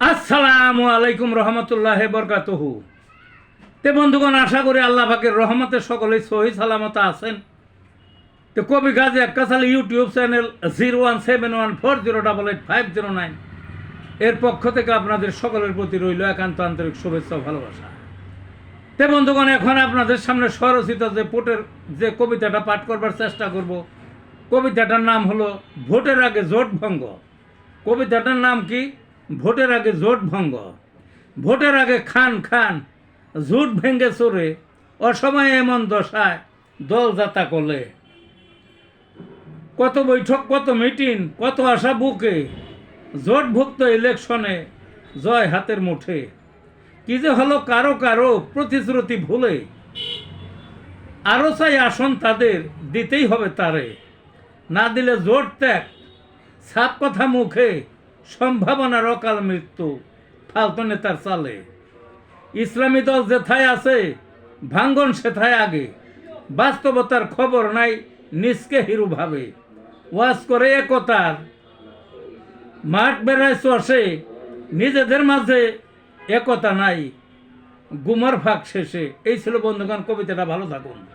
আসসালামু আলাইকুম রহমতুল্লাহ বরকাতহু। তে বন্ধুগণ, আশা করি আল্লাহ পাকের রহমতে সকলেই সহি সালামত আছেন। তো কবি Gazi একাশাল YouTube channel zero one seven one four zero double eight five zero nine এর পক্ষ থেকে আপনাদের সকলের প্রতি রইল একান্ত আন্তরিক শুভেচ্ছা ভালোবাসা। তে বন্ধুগণ, এখন আপনাদের সামনে স্বরচিত যে পোটের যে কবিতাটা পাঠ করবার চেষ্টা করব, কবিতাটার নাম হলো ভোটের আগে জোট ভঙ্গ। কবিতাটার নাম কি? ভোটের আগে জোট ভঙ্গ, ভোটের আগে খান খান ঝুট ভেঙ্গে চড়ে অসময়ে এমন দশায় দল যাতা করলে কত বৈঠক, কত মিটিং, কত আশা বুকে, জোটভুক্ত ইলেকশনে জয় হাতের মুঠে। কি যে হলো কারও কারও প্রতিশ্রুতি ভুলে। আরও চাই আসন তাদের দিতেই হবে তারে। না দিলে জোট ত্যাগ, সাপ কথা মুখে সম্ভাবনার অকাল মৃত্যু ফালতু নেতার চালে। ইসলামী দল যেথায় আছে, ভাঙ্গন সেথায় আগে। বাস্তবতার খবর নাই নিজকে হিরু ভাবে। ওয়াজ করে একতার। মাঠ বেড়ায় চষে, নিজেদের মাঝে একতা নাই। গুমার ফাঁক শেষে। এই ছিল বন্ধুগণ, কবিতাটা ভালো থাকুন।